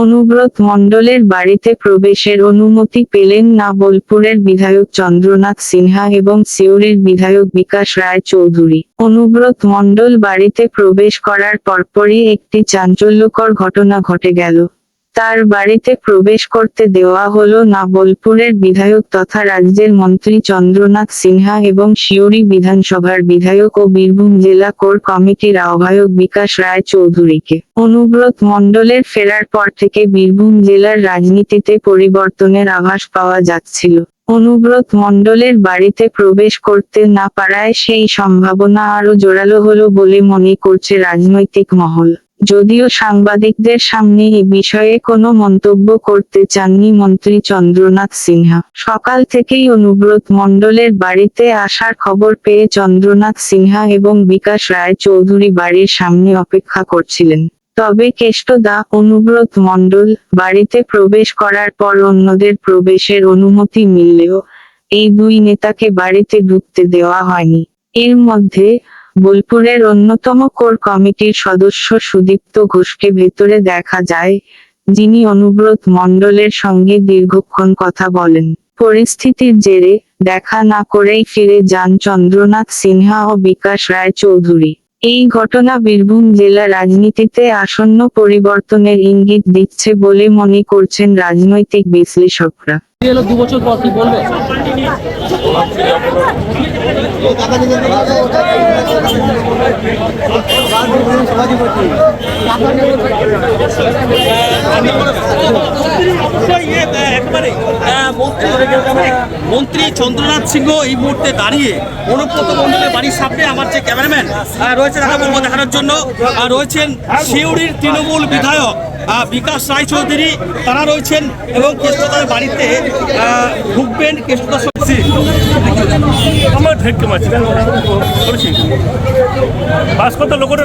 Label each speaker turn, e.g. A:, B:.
A: অনুব্রত মণ্ডলের বাড়িতে প্রবেশের অনুমতি পেলেন না বোলপুরের বিধায়ক চন্দ্রনাথ সিনহা এবং সিউড়ির বিধায়ক বিকাশ রায় চৌধুরী। অনুব্রত মণ্ডল বাড়িতে প্রবেশ করার পরপরই একটি চাঞ্চল্যকর ঘটনা ঘটে গেল। তার বাড়িতে প্রবেশ করতে দেওয়া হলো না বোলপুরের বিধায়ক তথা রাজ্যের মন্ত্রী চন্দ্রনাথ সিনহা এবং শিউরি বিধানসভার বিধায়ক ও বীরভূম জেলা কোর কমিটির আহ্বায়ক বিকাশ রায় চৌধুরীকে। অনুব্রত মণ্ডলের ফেরার পর থেকে বীরভূম জেলার রাজনীতিতে পরিবর্তনের আভাস পাওয়া যাচ্ছিল। অনুব্রত মণ্ডলের বাড়িতে প্রবেশ করতে না পারায় সেই সম্ভাবনা আরও জোরালো হলো বলে মনে করছে রাজনৈতিক মহল। যদিও সাংবাদিকদের সামনে এ বিষয়ে কোনো মন্তব্য করতে চাননি মন্ত্রী চন্দ্রনাথ সিনহা। সকাল থেকেই অনুব্রত মণ্ডলের বাড়িতে আসার খবর পেয়ে চন্দ্রনাথ সিনহা এবং বিকাশ রায় চৌধুরী বাড়ির সামনে অপেক্ষা করছিলেন। তবে কেষ্টদা অনুব্রত মণ্ডল বাড়িতে প্রবেশ করার পর অন্যদের প্রবেশের অনুমতি মিললেও এই দুই নেতাকে বাড়িতে ঢুকতে দেওয়া হয়নি। এর মধ্যে বোলপুরের অন্যতম কোর কমিটির সদস্য সুদীপ্ত ঘোষকে ভেতরে দেখা যায়, যিনি অনুব্রত মণ্ডলের সঙ্গে দীর্ঘক্ষণ কথা বলেন। পরিস্থিতির জেরে দেখা না করেই ফিরে যান চন্দ্রনাথ সিনহা ও বিকাশ রায় চৌধুরী। এই ঘটনা বীরভূম জেলা রাজনীতিতে আসন্ন পরিবর্তনের ইঙ্গিত দিচ্ছে বলে মনে করছেন রাজনৈতিক বিশ্লেষকরা।
B: মন্ত্রী- চন্দ্রনাথ সিংহ এই মুহূর্তে দাঁড়িয়ে অনুব্রত বাড়ির সামনে আমার যে ক্যামেরাম্যান রয়েছে তাকে বলব দেখানোর জন্য রয়েছেন শিউড়ির তৃণমূল বিধায়ক বিকাশ রায় চৌধুরী তারা রয়েছেন এবং কেষ্টতার বাড়িতে ঢুকবেন কেষ্টতা সত্যি
C: আমার ঢেকে মাছ করেছি বাস করতে লোকটা